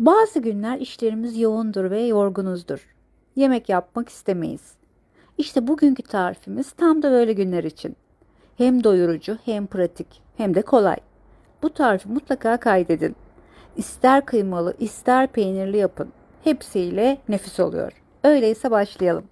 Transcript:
Bazı günler işlerimiz yoğundur ve yorgunuzdur. Yemek yapmak istemeyiz. İşte bugünkü tarifimiz tam da böyle günler için. Hem doyurucu, hem pratik, hem de kolay. Bu tarifi mutlaka kaydedin. İster kıymalı, ister peynirli yapın. Hepsiyle nefis oluyor. Öyleyse başlayalım.